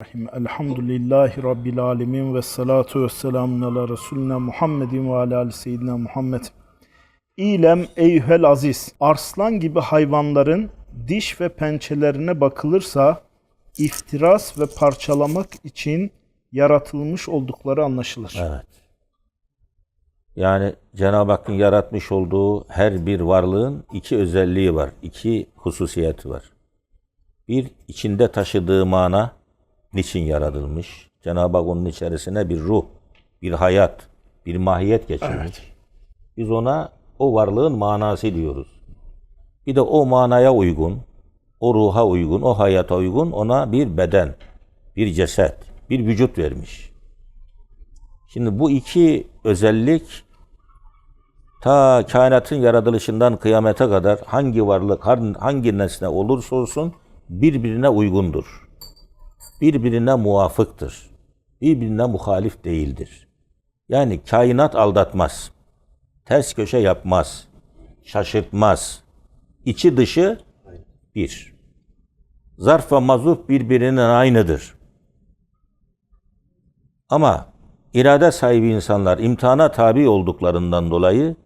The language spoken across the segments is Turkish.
Bismillahirrahmanirrahim. Elhamdülillahi Rabbil alemin ve salatu ve selamun ala Resulina Muhammedin ve ala ali Muhammed. İlem eyhel aziz. Arslan gibi hayvanların diş ve pençelerine bakılırsa iftiras ve parçalamak için yaratılmış oldukları anlaşılır. Evet. Yani Cenab-ı Hakk'ın yaratmış olduğu her bir varlığın iki özelliği var. iki hususiyeti var. Bir, içinde taşıdığı mana niçin yaratılmış? Cenab-ı Hak onun içerisine bir ruh, bir hayat, bir mahiyet geçirmiş. Biz ona o varlığın manası diyoruz. Bir de o manaya uygun, o ruha uygun, o hayata uygun ona bir beden, bir ceset, bir vücut vermiş. Şimdi bu iki özellik ta kainatın yaratılışından kıyamete kadar hangi varlık, hangi nesne olursa olsun birbirine uygundur. Birbirine muvafıktır. Birbirine muhalif değildir. Yani kainat aldatmaz. Ters köşe yapmaz. Şaşırtmaz. İçi dışı bir. Zarf ve mazuf birbirinin aynıdır. Ama irade sahibi insanlar imtihana tabi olduklarından dolayı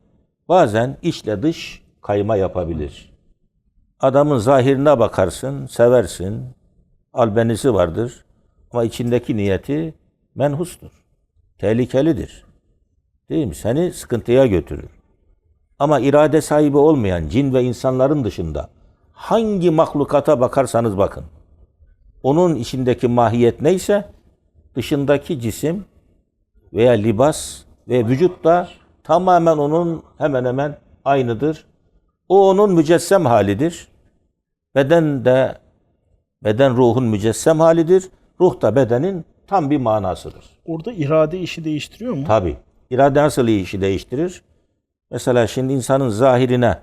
bazen içle dış kayma yapabilir. Adamın zahirine bakarsın, seversin, albenisi vardır ama içindeki niyeti menhustur. Tehlikelidir. Değil mi? Seni sıkıntıya götürür. Ama irade sahibi olmayan cin ve insanların dışında hangi mahlukata bakarsanız bakın. Onun içindeki mahiyet neyse dışındaki cisim veya libas ve vücut da tamamen onun hemen hemen aynıdır. O onun mücessem halidir. Beden de beden ruhun mücessem halidir. Ruh da bedenin tam bir manasıdır. Orada irade işi değiştiriyor mu? Tabi. İrade nasıl işi değiştirir? Mesela şimdi insanın zahirine,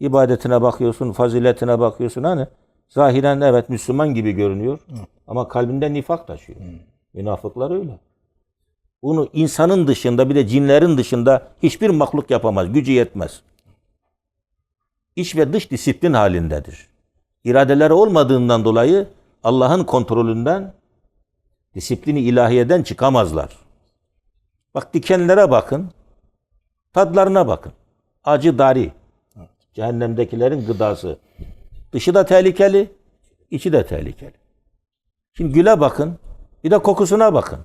ibadetine bakıyorsun, faziletine bakıyorsun hani zahiren evet Müslüman gibi görünüyor ama kalbinde nifak taşıyor. Münafıklar öyle. Bunu insanın dışında bir de cinlerin dışında hiçbir mahluk yapamaz. Gücü yetmez. İç ve dış disiplin halindedir. İradeleri olmadığından dolayı Allah'ın kontrolünden disiplini ilahiyeden çıkamazlar. Bak dikenlere bakın. Tadlarına bakın. Acı dari. Cehennemdekilerin gıdası. Dışı da tehlikeli, içi de tehlikeli. Şimdi güle bakın. Bir de kokusuna bakın.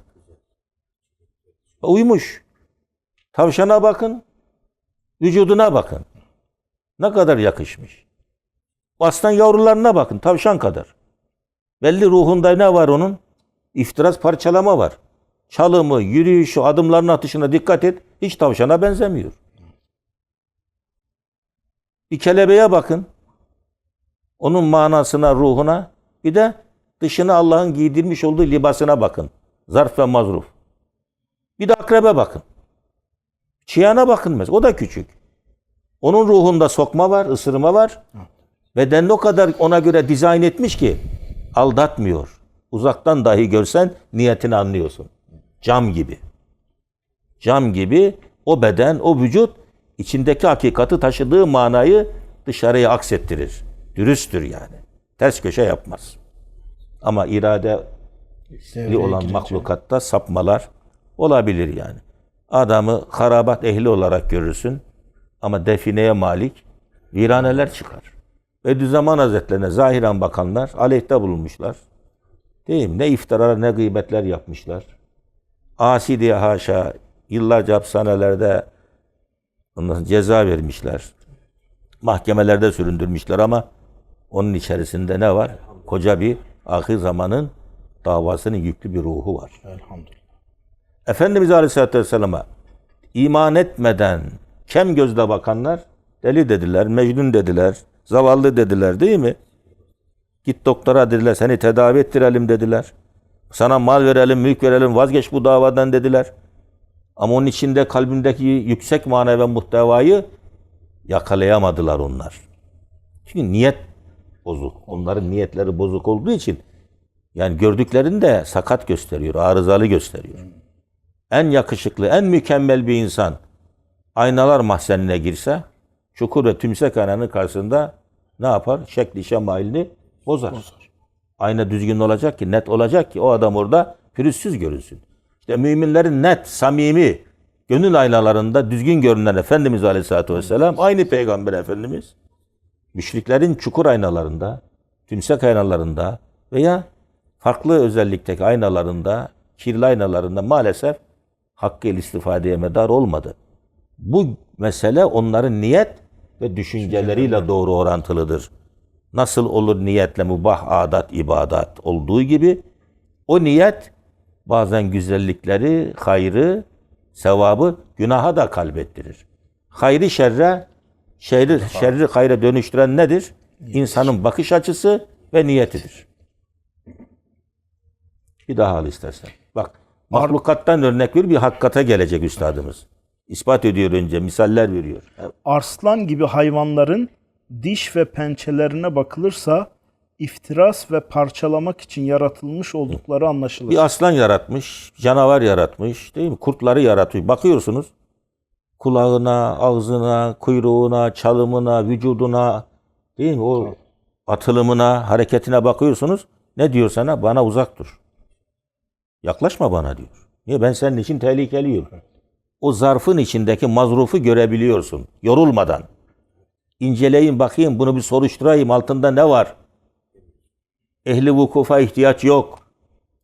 Uymuş. Tavşana bakın. Vücuduna bakın. Ne kadar yakışmış. Aslan yavrularına bakın. Tavşan kadar. Belli ruhunda ne var onun? İftiraz parçalama var. Çalımı, yürüyüşü, adımlarının atışına dikkat et. Hiç tavşana benzemiyor. Bir kelebeğe bakın. Onun manasına, ruhuna. Bir de dışına Allah'ın giydirmiş olduğu libasına bakın. Zarf ve mazruf. Bir de akrebe bakın. Çiyana bakın mesela. O da küçük. Onun ruhunda sokma var, ısırma var. Bedenini o kadar ona göre dizayn etmiş ki aldatmıyor. Uzaktan dahi görsen niyetini anlıyorsun. Cam gibi. Cam gibi o beden, o vücut içindeki hakikati taşıdığı manayı dışarıya aksettirir. Dürüsttür yani. Ters köşe yapmaz. Ama irade Devreye olan girecek. mahlukatta sapmalar olabilir yani. Adamı harabat ehli olarak görürsün ama defineye malik viraneler çıkar. Bediüzzaman Hazretlerine zahiren bakanlar aleyhte bulunmuşlar. Değil mi? Ne iftiralar ne gıybetler yapmışlar. Asi diye haşa yıllarca hapishanelerde ondan ceza vermişler. Mahkemelerde süründürmüşler ama onun içerisinde ne var? Koca bir ahir zamanın davasının yüklü bir ruhu var. Elhamdülillah. Efendimiz Aleyhisselatü Vesselam'a iman etmeden kem gözle bakanlar deli dediler, mecnun dediler, zavallı dediler değil mi? Git doktora dediler, seni tedavi ettirelim dediler. Sana mal verelim, mülk verelim, vazgeç bu davadan dediler. Ama onun içinde kalbindeki yüksek mana ve muhtevayı yakalayamadılar onlar. Çünkü niyet bozuk. Onların niyetleri bozuk olduğu için yani gördüklerinde sakat gösteriyor, arızalı gösteriyor. En yakışıklı, en mükemmel bir insan aynalar mahzenine girse çukur ve tümsek aynanın karşısında ne yapar? Şekli şemalini bozar. Bozar. Ayna düzgün olacak ki, net olacak ki o adam orada pürüzsüz görünsün. İşte müminlerin net, samimi, gönül aynalarında düzgün görünen Efendimiz Aleyhisselatü Vesselam aynı Peygamber Efendimiz müşriklerin çukur aynalarında, tümsek aynalarında veya farklı özellikteki aynalarında, kirli aynalarında maalesef hakkıyla istifadeye medar olmadı. Bu mesele onların niyet ve düşünceleriyle doğru orantılıdır. Nasıl olur niyetle mubah adat, ibadat olduğu gibi o niyet bazen güzellikleri, hayrı, sevabı günaha da kalbettirir. Hayrı şerre, şerri, şerri hayra dönüştüren nedir? İnsanın bakış açısı ve niyetidir. Bir daha al istersen. Bak, mahlukattan örnek ver bir hakikate gelecek üstadımız. İspat ediyor önce, misaller veriyor. Arslan gibi hayvanların diş ve pençelerine bakılırsa iftiras ve parçalamak için yaratılmış oldukları anlaşılır. Bir aslan yaratmış, canavar yaratmış, değil mi? Kurtları yaratmış. Bakıyorsunuz kulağına, ağzına, kuyruğuna, çalımına, vücuduna, değil mi? O atılımına, hareketine bakıyorsunuz. Ne diyor sana? Bana uzak dur. Yaklaşma bana diyor. Niye? Ben senin için tehlikeliyim. O zarfın içindeki mazrufu görebiliyorsun. Yorulmadan. İnceleyin bakayım, bunu bir soruşturayım. Altında ne var? Ehli vukufa ihtiyaç yok.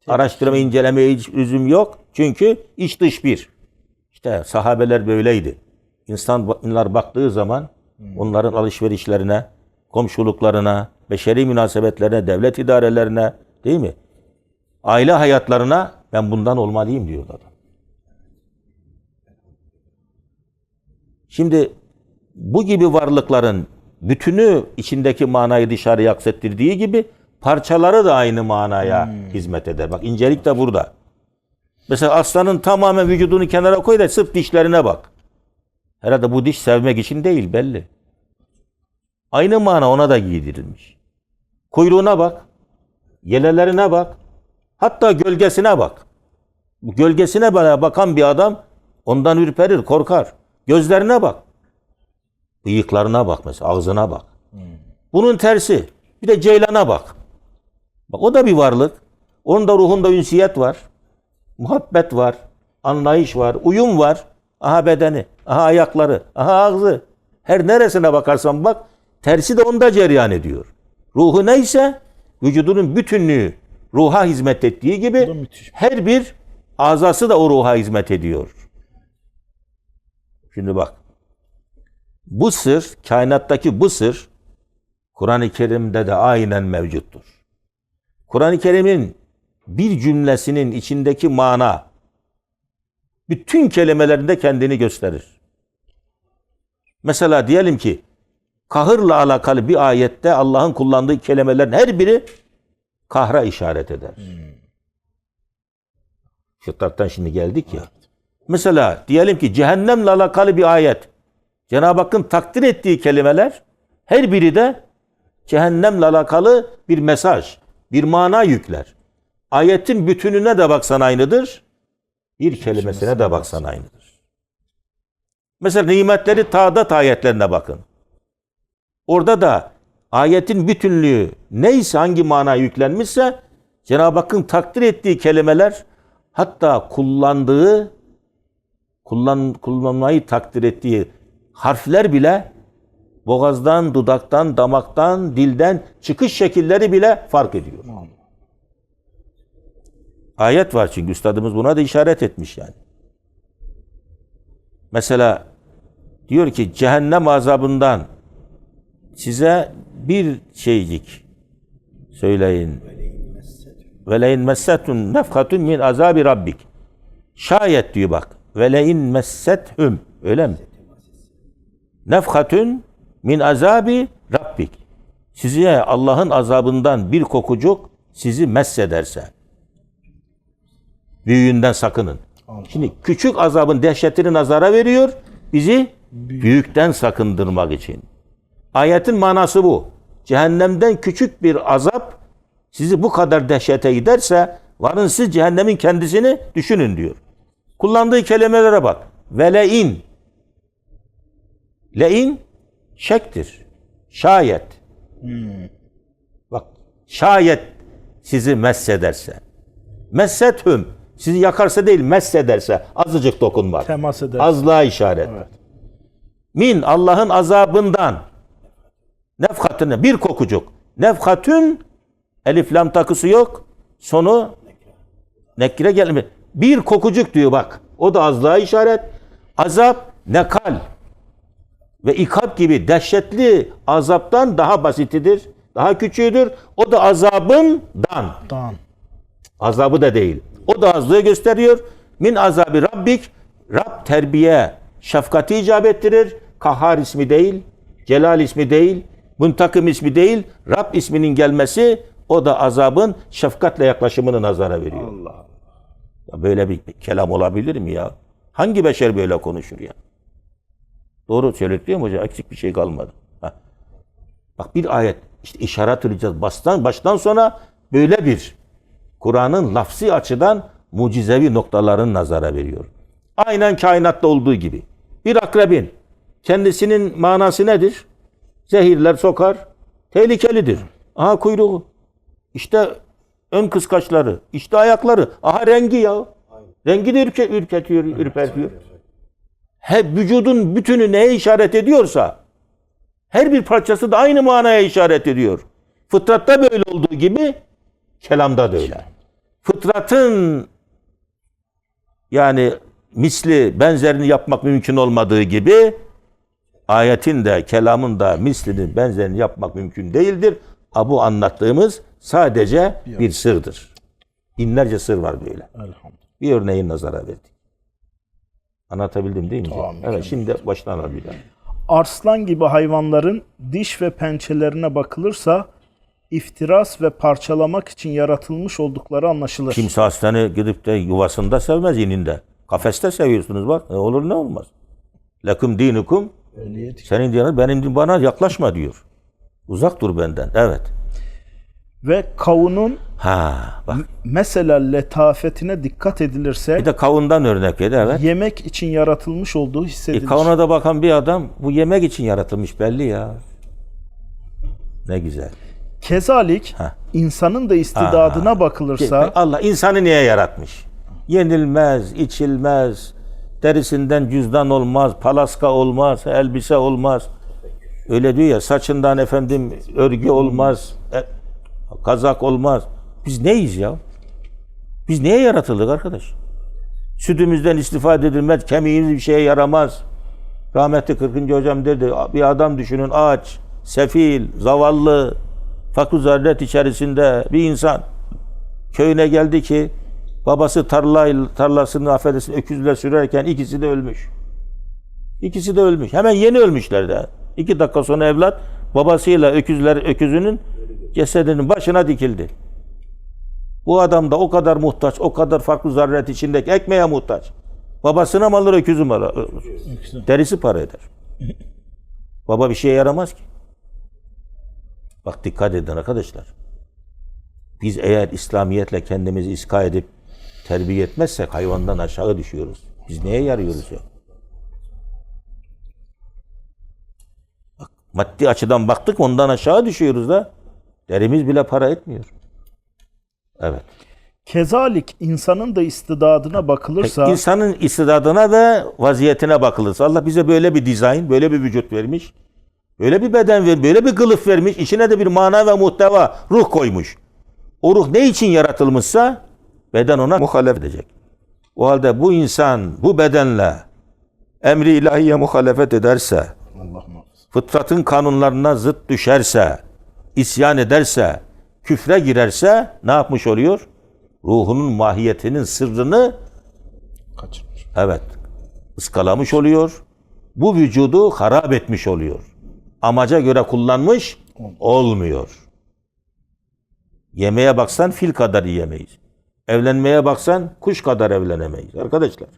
Araştırma, incelemeye hiç lüzum yok. Çünkü iç dış bir. İşte sahabeler böyleydi. İnsanlar baktığı zaman onların alışverişlerine, komşuluklarına, beşeri münasebetlerine, devlet idarelerine, değil mi? Aile hayatlarına ben bundan olmalıyım diyor Şimdi bu gibi varlıkların bütünü içindeki manayı dışarıya aksettirdiği gibi parçaları da aynı manaya hizmet eder. Bak incelik de burada. Mesela aslanın tamamen vücudunu kenara koy da sırf dişlerine bak. Herhalde bu diş sevmek için değil belli. Aynı mana ona da giydirilmiş. Kuyruğuna bak. Yelelerine bak. Hatta gölgesine bak. Gölgesine bana bakan bir adam ondan ürperir, korkar. Gözlerine bak. Bıyıklarına bak mesela, ağzına bak. Bunun tersi. Bir de ceylana bak. Bak o da bir varlık. Onun da ruhunda ünsiyet var. Muhabbet var. Anlayış var. Uyum var. Aha bedeni. Aha ayakları. Aha ağzı. Her neresine bakarsan bak tersi de onda cereyan ediyor. Ruhu neyse vücudunun bütünlüğü ruha hizmet ettiği gibi her bir azası da o ruha hizmet ediyor. Şimdi bak. Bu sır, kainattaki bu sır Kur'an-ı Kerim'de de aynen mevcuttur. Kur'an-ı Kerim'in bir cümlesinin içindeki mana bütün kelimelerinde kendini gösterir. Mesela diyelim ki kahırla alakalı bir ayette Allah'ın kullandığı kelimelerin her biri kahra işaret eder. Fıtrattan şimdi geldik ya. Mesela diyelim ki cehennemle alakalı bir ayet. Cenab-ı Hakk'ın takdir ettiği kelimeler her biri de cehennemle alakalı bir mesaj, bir mana yükler. Ayetin bütününe de baksan aynıdır. Bir kelimesine de baksan aynıdır. Mesela nimetleri Ta'dat ayetlerine bakın. Orada da ayetin bütünlüğü neyse hangi mana yüklenmişse Cenab-ı Hakk'ın takdir ettiği kelimeler hatta kullandığı kullan, kullanmayı takdir ettiği harfler bile boğazdan, dudaktan, damaktan, dilden çıkış şekilleri bile fark ediyor. Ayet var çünkü üstadımız buna da işaret etmiş yani. Mesela diyor ki cehennem azabından size bir şeycik söyleyin. Veleyin messetun nefhatun min azabi rabbik. Şayet diyor bak. Veleyin messethum. Öyle mi? Nefhatun min azabi rabbik. Size Allah'ın azabından bir kokucuk sizi messederse. Büyüğünden sakının. Şimdi küçük azabın dehşetini nazara veriyor. Bizi büyükten sakındırmak için. Ayetin manası bu. Cehennemden küçük bir azap sizi bu kadar dehşete giderse varın siz cehennemin kendisini düşünün diyor. Kullandığı kelimelere bak. Velein. Lein şektir. Şayet. Bak şayet sizi messederse. Messethüm sizi yakarsa değil messederse azıcık dokunmak. Temas eder. Azlığa işaret. Evet. Min Allah'ın azabından nefhatını bir kokucuk. Nefhatün elif lam takısı yok. Sonu nekire gelmiyor. Bir kokucuk diyor bak. O da azlığa işaret. Azap nekal ve ikab gibi dehşetli azaptan daha basitidir. Daha küçüğüdür. O da azabından. Dan. Azabı da değil. O da azlığı gösteriyor. Min azabi rabbik. Rab terbiye, şefkati icap ettirir. Kahhar ismi değil, Celal ismi değil, Muntakim ismi değil. Rab isminin gelmesi o da azabın şefkatle yaklaşımını nazara veriyor. Allah. Ya böyle bir kelam olabilir mi ya? Hangi beşer böyle konuşur ya? Doğru söyletiyor mu hocam? Eksik bir şey kalmadı. Ha. Bak bir ayet işte işaret edeceğiz. Baştan, baştan sona böyle bir Kur'an'ın lafsi açıdan mucizevi noktalarını nazara veriyor. Aynen kainatta olduğu gibi. Bir akrebin kendisinin manası nedir? Zehirler sokar, tehlikelidir. Aha kuyruğu. İşte ön kıskaçları, işte ayakları. Aha rengi ya. Rengi de ürke, ürketiyor, ürpertiyor. Hep vücudun bütünü neye işaret ediyorsa her bir parçası da aynı manaya işaret ediyor. Fıtratta böyle olduğu gibi kelamda da öyle. Fıtratın yani misli benzerini yapmak mümkün olmadığı gibi ayetin de kelamın da mislinin benzerini yapmak mümkün değildir. Bu anlattığımız sadece bir sırdır. Binlerce sır var böyle. Elhamdülillah. Bir örneğin nazara verdik. Anlatabildim değil mi? Tamam, evet şimdi baştan alabilirim. Arslan gibi hayvanların diş ve pençelerine bakılırsa iftiras ve parçalamak için yaratılmış oldukları anlaşılır. Kimse aslanı gidip de yuvasında sevmez ininde. Kafeste seviyorsunuz bak. Ne olur ne olmaz. Lakum dinukum senin dinin benim din bana yaklaşma diyor. Uzak dur benden. Evet. Ve kavunun Ha bak. mesela letafetine dikkat edilirse Bir de kavundan örnek ver. Evet. yemek için yaratılmış olduğu E, hissedilir. kavuna da bakan bir adam bu yemek için yaratılmış belli ya. Ne güzel. Kezalik Ha. insanın da istidadına bakılırsa Allah insanı niye yaratmış? Yenilmez, içilmez, derisinden cüzdan olmaz, palaska olmaz, elbise olmaz. Öyle diyor ya saçından efendim örgü olmaz, e, kazak olmaz. Biz neyiz ya? Biz niye yaratıldık arkadaş? Sütümüzden istifade edilmez, kemiğimiz bir şeye yaramaz. Rahmetli 40. hocam dedi, bir adam düşünün aç, sefil, zavallı, fakir zaruret içerisinde bir insan köyüne geldi ki babası tarla, tarlasını affedersin öküzle sürerken ikisi de ölmüş. İkisi de ölmüş. Hemen yeni ölmüşler de. İki dakika sonra evlat babasıyla öküzler öküzünün cesedinin başına dikildi. Bu adam da o kadar muhtaç, o kadar farklı zaruret içindeki ekmeğe muhtaç. Babasına mı alır, öküzü mü alır? Derisi para eder. Baba bir şeye yaramaz ki. Bak dikkat edin arkadaşlar. Biz eğer İslamiyetle kendimizi iska edip terbiye etmezsek hayvandan aşağı düşüyoruz. Biz neye yarıyoruz ya? Maddi açıdan baktık ondan aşağı düşüyoruz da. Derimiz bile para etmiyor. Evet. kezalik insanın da istidadına bakılırsa İnsanın istidadına ve vaziyetine bakılırsa Allah bize böyle bir dizayn, böyle bir vücut vermiş. Böyle bir beden ver, böyle bir kılıf vermiş. İçine de bir mana ve muhteva, ruh koymuş. O ruh ne için yaratılmışsa beden ona muhalef edecek. O halde bu insan bu bedenle emri ilahiye muhalefet ederse, Allah. Fıtratın kanunlarına zıt düşerse, isyan ederse, küfre girerse ne yapmış oluyor? Ruhunun mahiyetinin sırrını kaçırmış. Evet. ıskalamış oluyor. Bu vücudu harap etmiş oluyor. Amaca göre kullanmış olmuyor. Yemeğe baksan fil kadar yiyemeyiz. Evlenmeye baksan kuş kadar evlenemeyiz arkadaşlar.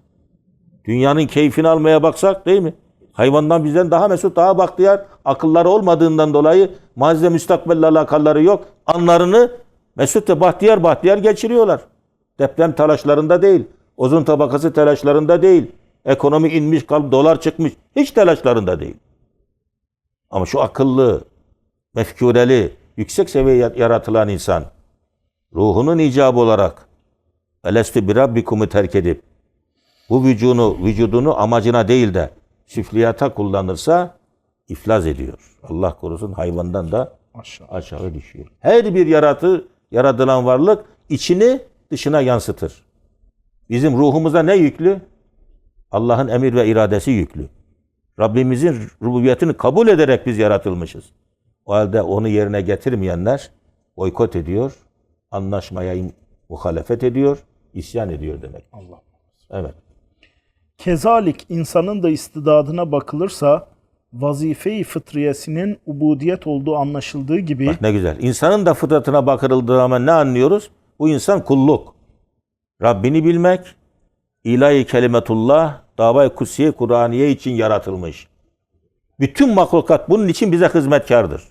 Dünyanın keyfini almaya baksak değil mi? Hayvandan bizden daha mesut, daha bahtiyar, akılları olmadığından dolayı mazide müstakbelle alakaları yok. Anlarını mesut ve bahtiyar bahtiyar geçiriyorlar. Deprem telaşlarında değil, ozon tabakası telaşlarında değil, ekonomi inmiş, kalp dolar çıkmış, hiç telaşlarında değil. Ama şu akıllı, mefkureli, yüksek seviyeye yaratılan insan ruhunun icabı olarak elestü bir rabbikumu terk edip bu vücudunu, vücudunu amacına değil de süfliyata kullanırsa iflas ediyor. Allah korusun hayvandan da Aşağı. aşağı düşüyor. Her bir yaratı, yaratılan varlık içini dışına yansıtır. Bizim ruhumuza ne yüklü? Allah'ın emir ve iradesi yüklü. Rabbimizin rububiyetini kabul ederek biz yaratılmışız. O halde onu yerine getirmeyenler boykot ediyor, anlaşmaya muhalefet ediyor, isyan ediyor demek. Allah. Evet. Kezalik insanın da istidadına bakılırsa vazife-i fıtriyesinin ubudiyet olduğu anlaşıldığı gibi Bak ne güzel. İnsanın da fıtratına bakıldığı zaman ne anlıyoruz? Bu insan kulluk. Rabbini bilmek, ilahi kelimetullah, davayı kutsiye Kur'aniye için yaratılmış. Bütün mahlukat bunun için bize hizmetkardır.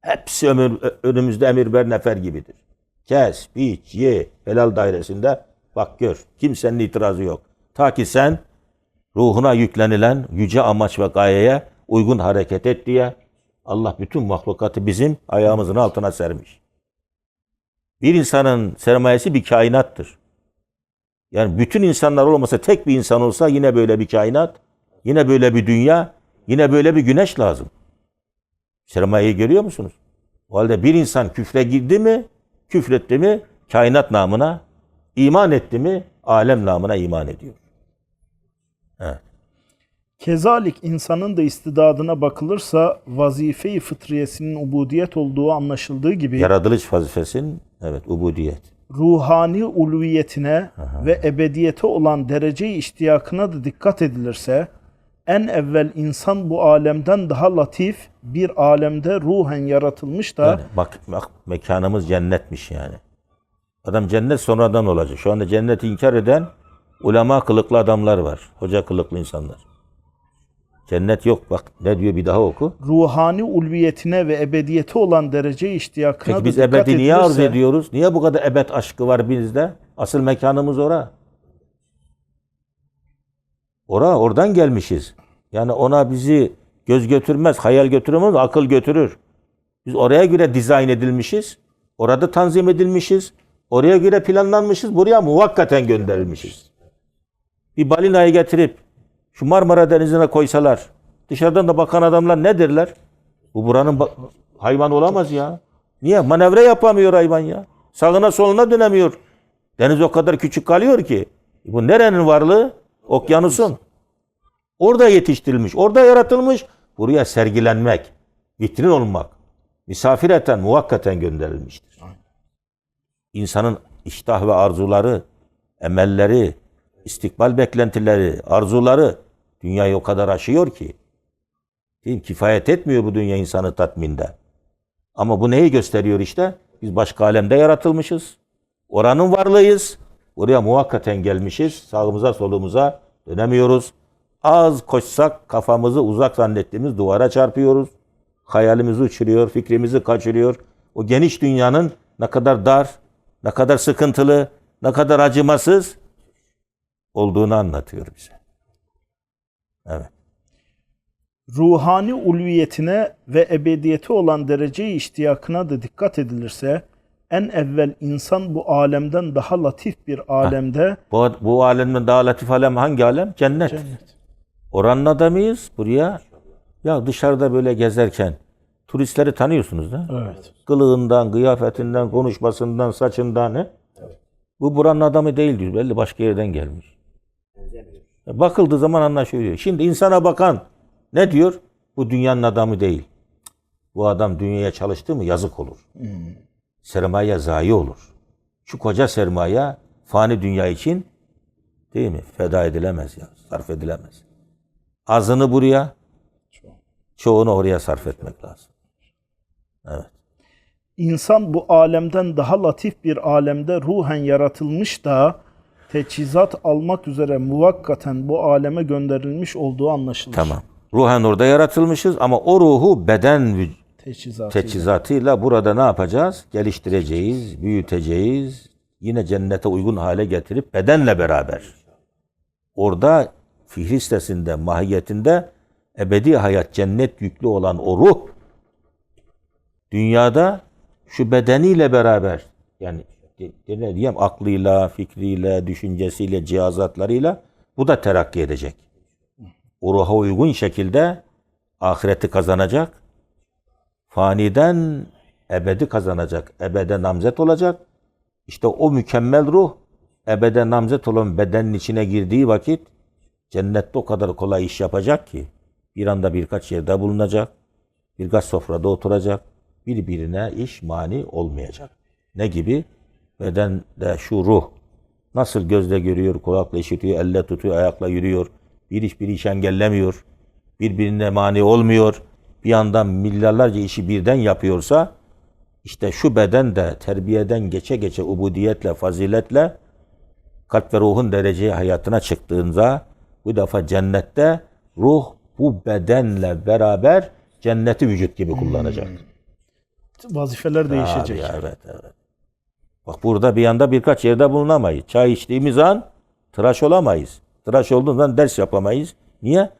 Hepsi ömür, önümüzde emir ver nefer gibidir. Kes, biç, ye, helal dairesinde bak gör. Kimsenin itirazı yok. Ta ki sen ruhuna yüklenilen yüce amaç ve gayeye uygun hareket et diye Allah bütün mahlukatı bizim ayağımızın altına sermiş. Bir insanın sermayesi bir kainattır. Yani bütün insanlar olmasa tek bir insan olsa yine böyle bir kainat, yine böyle bir dünya, yine böyle bir güneş lazım. Sermayeyi görüyor musunuz? O halde bir insan küfre girdi mi, küfretti mi kainat namına, iman etti mi alem namına iman ediyor. Evet. kezalik insanın da istidadına bakılırsa vazife-i fıtriyesinin ubudiyet olduğu anlaşıldığı gibi Yaratılış vazifesinin evet ubudiyet. ruhani ulviyetine ve ebediyete olan derece-i iştiyakına da dikkat edilirse en evvel insan bu alemden daha latif bir alemde ruhen yaratılmış da Yani bak, bak mekanımız cennetmiş yani. Adam cennet sonradan olacak. Şu anda cenneti inkar eden ulema kılıklı adamlar var. Hoca kılıklı insanlar. Cennet yok. Bak ne diyor bir daha oku. ruhani ulviyetine ve ebediyete olan derece-i iştiyakına Peki biz ebedi niye arz edilirse- ediyoruz? Niye bu kadar ebed aşkı var bizde? Asıl mekanımız ora. Ora oradan gelmişiz. Yani ona bizi göz götürmez, hayal götürmez, akıl götürür. Biz oraya göre dizayn edilmişiz. Orada tanzim edilmişiz. Oraya göre planlanmışız. Buraya muvakkaten gönderilmişiz. Bir balinayı getirip şu Marmara Denizi'ne koysalar dışarıdan da bakan adamlar ne derler? Bu buranın hayvan olamaz ya. Niye? Manevra yapamıyor hayvan ya. Sağına soluna dönemiyor. Deniz o kadar küçük kalıyor ki. Bu nerenin varlığı? Okyanusun. Orada yetiştirilmiş, orada yaratılmış. Buraya sergilenmek, vitrin olmak, misafir eten, muvakkaten gönderilmiştir. İnsanın iştah ve arzuları, emelleri, istikbal beklentileri, arzuları dünyayı o kadar aşıyor ki. Değil? Kifayet etmiyor bu dünya insanı tatminde. Ama bu neyi gösteriyor işte? Biz başka alemde yaratılmışız. Oranın varlığıyız. Oraya muvakkaten gelmişiz. Sağımıza solumuza dönemiyoruz. Az koşsak kafamızı uzak zannettiğimiz duvara çarpıyoruz. Hayalimizi uçuruyor, fikrimizi kaçırıyor. O geniş dünyanın ne kadar dar, ne kadar sıkıntılı, ne kadar acımasız olduğunu anlatıyor bize. Evet. ruhani ulviyetine ve ebediyete olan derece-i iştiyakına da dikkat edilirse en evvel insan bu alemden daha latif bir alemde Bu, bu alemden daha latif alem hangi alem? Cennet. cennet. Oranın adamıyız buraya. Ya dışarıda böyle gezerken turistleri tanıyorsunuz da. Evet. Kılığından, kıyafetinden, konuşmasından, saçından. He? Bu buranın adamı değil diyor. Belli başka yerden gelmiş. Bakıldığı zaman anlaşılıyor. Şimdi insana bakan ne diyor? Bu dünyanın adamı değil. Bu adam dünyaya çalıştı mı yazık olur. Sermaye zayi olur. Şu koca sermaye fani dünya için değil mi? Feda edilemez ya. Sarf edilemez. Azını buraya, çoğunu oraya sarf etmek lazım. Evet. İnsan bu alemden daha latif bir alemde ruhen yaratılmış da teçhizat almak üzere muvakkaten bu aleme gönderilmiş olduğu anlaşılır. Tamam. Ruhen orada yaratılmışız ama o ruhu beden vü- Teçhizat. teçhizatıyla burada ne yapacağız? Geliştireceğiz, büyüteceğiz. Yine cennete uygun hale getirip bedenle beraber. Orada fihristesinde, mahiyetinde ebedi hayat, cennet yüklü olan o ruh dünyada şu bedeniyle beraber yani de- de- diyeyim aklıyla, fikriyle, düşüncesiyle, cihazatlarıyla bu da terakki edecek. O ruha uygun şekilde ahireti kazanacak. Faniden ebedi kazanacak. Ebede namzet olacak. İşte o mükemmel ruh ebede namzet olan bedenin içine girdiği vakit cennette o kadar kolay iş yapacak ki bir anda birkaç yerde bulunacak. Birkaç sofrada oturacak. Birbirine iş mani olmayacak. Ne gibi? Bedende şu ruh nasıl gözle görüyor, kulakla işitiyor, elle tutuyor, ayakla yürüyor. Bir iş bir iş engellemiyor. Birbirine mani olmuyor. Bir yandan milyarlarca işi birden yapıyorsa işte şu beden de terbiyeden geçe geçe ubudiyetle, faziletle kalp ve ruhun dereceye hayatına çıktığında bu defa cennette ruh bu bedenle beraber cenneti vücut gibi kullanacak. Vazifeler değişecek. Abi, evet evet. Bak burada bir yanda birkaç yerde bulunamayız. Çay içtiğimiz an tıraş olamayız. Tıraş olduğundan ders yapamayız. Niye?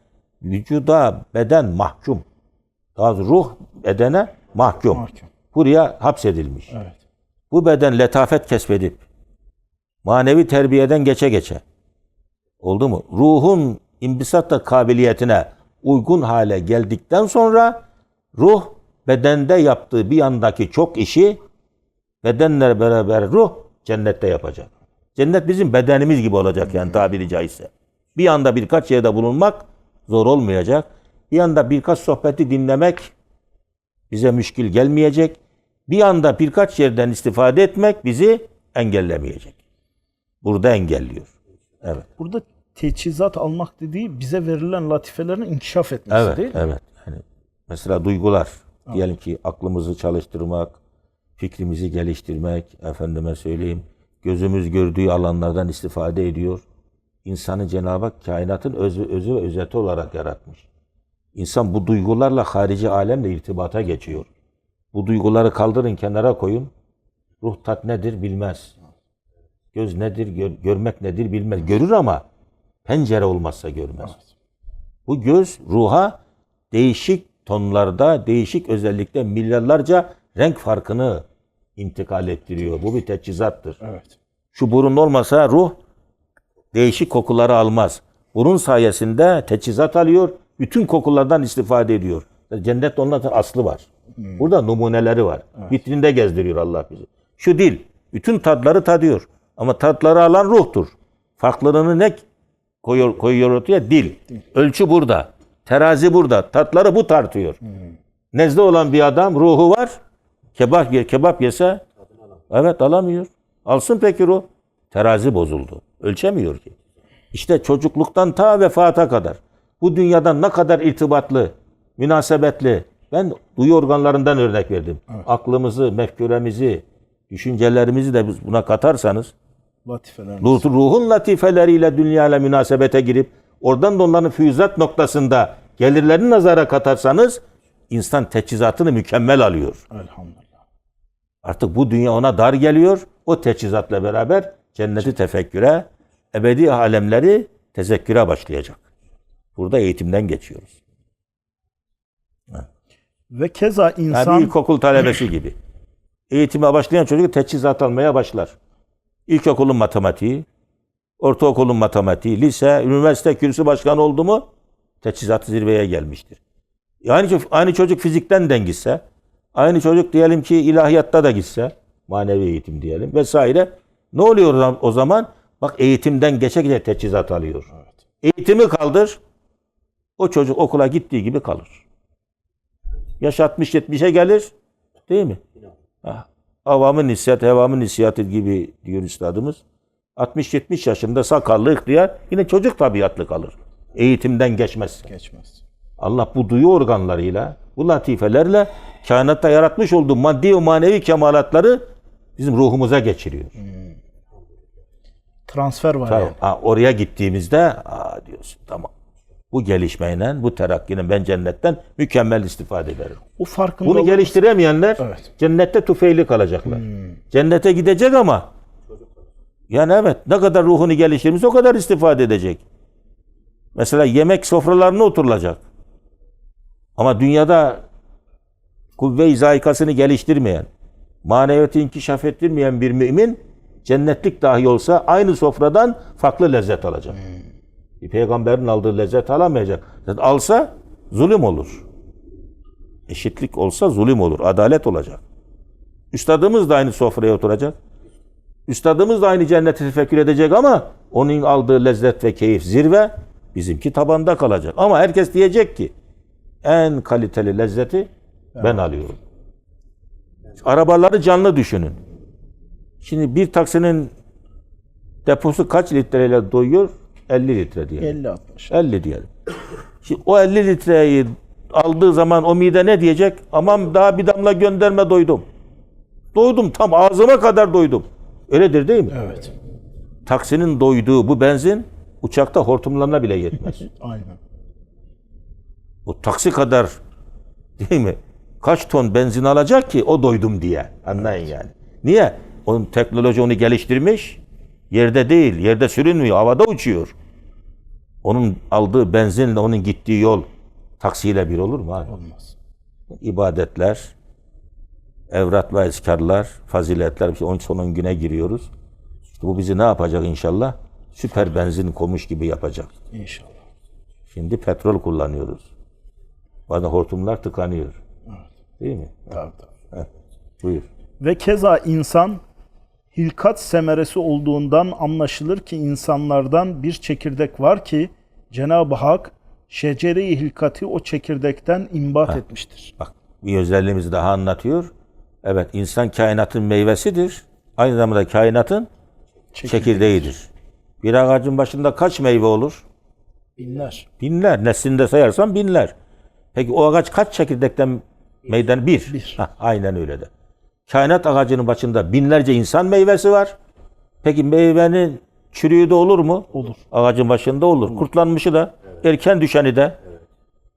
Vücuda beden mahkum. Daha ruh bedene mahkum. Mahkum. Buraya hapsedilmiş. Evet. Bu beden letafet kesbedip manevi terbiyeden geçe geçe oldu mu? Ruhun imbisat kabiliyetine uygun hale geldikten sonra ruh bedende yaptığı bir yandaki çok işi bedenle beraber ruh cennette yapacak. Cennet bizim bedenimiz gibi olacak yani tabiri caizse. Bir anda birkaç yerde bulunmak zor olmayacak. Bir anda birkaç sohbeti dinlemek bize müşkil gelmeyecek. Bir anda birkaç yerden istifade etmek bizi engellemeyecek. Burada engelliyor. Evet. Burada teçhizat almak dediği bize verilen latifelerin inkişaf etmesi Evet, değil mi? evet. Yani mesela duygular. Diyelim ki aklımızı çalıştırmak, fikrimizi geliştirmek, efendime söyleyeyim, gözümüz gördüğü alanlardan istifade ediyor. İnsanı Cenab-ı Hak kainatın özü, özü ve özeti olarak yaratmış. İnsan bu duygularla harici alemle irtibata geçiyor. Bu duyguları kaldırın kenara koyun. Ruh tat nedir bilmez. Göz nedir, gör- görmek nedir bilmez. Görür ama pencere olmazsa görmez. Bu göz ruha değişik tonlarda, değişik özellikle milyarlarca renk farkını intikal ettiriyor. Bu bir teçhizattır. Evet. Şu burun olmasa ruh değişik kokuları almaz. Burun sayesinde teçhizat alıyor, bütün kokulardan istifade ediyor. Cennet onların aslı var. Burada numuneleri var. Vitrinde gezdiriyor Allah bizi. Şu dil, bütün tatları tadıyor. Ama tatları alan ruhtur. Farklılığını ne koyuyor, koyuyor ortaya? Dil. Ölçü burada. Terazi burada. Tatları bu tartıyor. Nezle olan bir adam ruhu var. Kebap, ye- kebap yese evet alamıyor. Alsın peki ruh. Terazi bozuldu. Ölçemiyor ki. İşte çocukluktan ta vefata kadar bu dünyadan ne kadar irtibatlı, münasebetli. Ben duyu organlarından örnek verdim. Aklımızı, mefküremizi, düşüncelerimizi de biz buna katarsanız Latifeler. ruh- ruhun latifeleriyle dünyayla münasebete girip oradan da onların füyüzat noktasında gelirlerini nazara katarsanız insan teçhizatını mükemmel alıyor. Elhamdülillah. Artık bu dünya ona dar geliyor. O teçhizatla beraber cenneti tefekküre, ebedi alemleri tezekküre başlayacak. Burada eğitimden geçiyoruz. Ve keza Yani insan bir ilkokul talebesi gibi. Eğitime başlayan çocuk teçhizat almaya başlar. İlkokulun matematiği, ortaokulun matematiği, lise, üniversite kürsü başkanı oldu mu teçhizat zirveye gelmiştir. Aynı, çocuk- aynı çocuk fizikten de gitse, aynı çocuk diyelim ki ilahiyatta da gitse, manevi eğitim diyelim vesaire. Ne oluyor o zam- o zaman? Bak eğitimden geçe geçe teçhizat alıyor. Eğitimi kaldır, o çocuk okula gittiği gibi kalır. Yaş 60-70'e gelir. Değil mi? Ha, Avamın hissiyat, hevamın hissiyatı gibi diyor üstadımız. 60-70 yaşında sakallı ihtiyar yine çocuk tabiatlı kalır. Eğitimden geçmez. geçmez. Allah bu duyu organlarıyla, bu latifelerle kainatta yaratmış olduğu maddi ve manevi kemalatları bizim ruhumuza geçiriyor. Transfer var Tamam. yani. Ha, oraya gittiğimizde aa diyorsun tamam. Bu gelişmeyle, bu terakkinin ben cennetten mükemmel istifade ederim. O farkındalık Bunu geliştiremeyenler Evet. cennette tufeyli kalacaklar. Cennete gidecek ama yani evet ne kadar ruhunu geliştirmiş o kadar istifade edecek. Mesela yemek sofralarına oturulacak. Ama dünyada kuvve-i zayikasını geliştirmeyen, maneviyatı inkişaf ettirmeyen bir mümin cennetlik dahi olsa aynı sofradan farklı lezzet alacak. Bir peygamberin aldığı lezzet alamayacak. Alsa zulüm olur. Eşitlik olsa zulüm olur. Adalet olacak. Üstadımız da aynı sofraya oturacak. Üstadımız da aynı cenneti tefekkür edecek ama onun aldığı lezzet ve keyif zirve bizimki tabanda kalacak. Ama herkes diyecek ki en kaliteli lezzeti ben alıyorum. Arabaları canlı düşünün. Şimdi bir taksinin deposu kaç litreyle doyuyor? 50 litre diyelim. 50-60. 50 diyelim. Şimdi o 50 litreyi aldığı zaman o mide ne diyecek? Aman daha bir damla gönderme doydum. Doydum tam ağzıma kadar doydum. Öyledir değil mi? Evet. Taksinin doyduğu bu benzin uçakta hortumlarına bile yetmez. Aynen. O taksi kadar değil mi? Kaç ton benzin alacak ki o doydum diye. Anlayın yani. Niye? Onun teknoloji onu geliştirmiş. Yerde değil, yerde sürünmüyor, havada uçuyor. Onun aldığı benzinle onun gittiği yol taksiyle bir olur mu abi? Olmaz. ibadetler, evrat ve ezkarlar, faziletler, işte onun sonun güne giriyoruz. İşte bu bizi ne yapacak inşallah? Süper benzin komuş gibi yapacak. İnşallah. Şimdi petrol kullanıyoruz. Bazı hortumlar tıkanıyor. Değil mi? Tabii, tabii. Buyur. Ve keza insan hilkat semeresi olduğundan anlaşılır ki insanlardan bir çekirdek var ki Cenab-ı Hak şecere-i hilkati o çekirdekten imbat etmiştir. Bak bir özelliğimizi daha anlatıyor. Evet insan kainatın meyvesidir. Aynı zamanda kainatın çekirdeğidir. Bir ağacın başında kaç meyve olur? Binler. Binler. Neslinde sayarsan binler. Peki o ağaç kaç çekirdekten meydana? Bir. Bir. Hah, aynen öyle de. Kainat ağacının başında binlerce insan meyvesi var. Peki meyvenin çürüğü de olur mu? Olur. Ağacın başında olur. Kurtlanmışı da, erken düşeni de.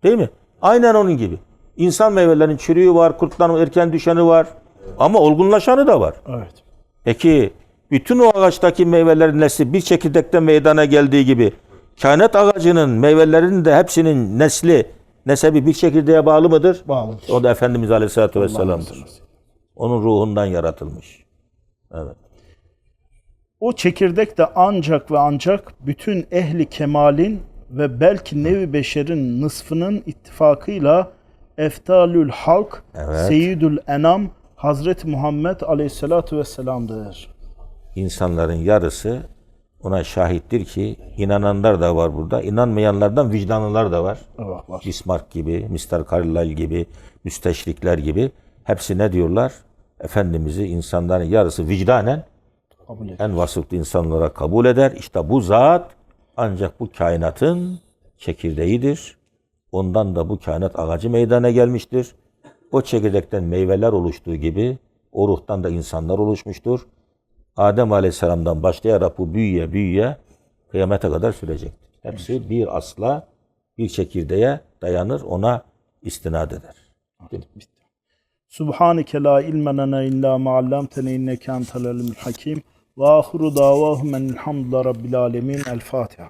Değil mi? Aynen onun gibi. İnsan meyvelerinin çürüğü var, kurtlanma, erken düşeni var. Ama olgunlaşanı da var. Evet. Peki bütün o ağaçtaki meyvelerin nesli bir çekirdekten meydana geldiği gibi kainat ağacının meyvelerinin de hepsinin nesli, nesebi bir çekirdeğe bağlı mıdır? Bağlıdır. O da Efendimiz Aleyhisselatü Vesselam'dır. Onun ruhundan yaratılmış. Evet. O çekirdek de ancak ve ancak bütün ehli kemalin ve belki nevi beşerin nısfının ittifakıyla eftalül halk Evet. seyyidül enam Hazreti Muhammed Aleyhisselatü Vesselam'dır. İnsanların yarısı ona şahittir ki inananlar da var burada. inanmayanlardan vicdanlılar da var. Evet, var. Bismarck gibi, Mr. Carlyle gibi, müsteşrikler gibi hepsi ne diyorlar? Efendimiz'i insanların yarısı vicdanen Kabul et. en vasıflı insanlara kabul eder. İşte bu zat ancak bu kainatın çekirdeğidir. Ondan da bu kainat ağacı meydana gelmiştir. O çekirdekten meyveler oluştuğu gibi o ruhtan da insanlar oluşmuştur. Adem Aleyhisselam'dan başlayarak bu büyüye büyüye kıyamete kadar sürecektir. Hepsi bir asla bir çekirdeğe dayanır, ona istinad eder. Subhaneke la ilme lena illa ma allamtene inneke entel alimul hakim. Ve ahiru davahum enilhamdülillahi rabbil alemin. El Fatiha.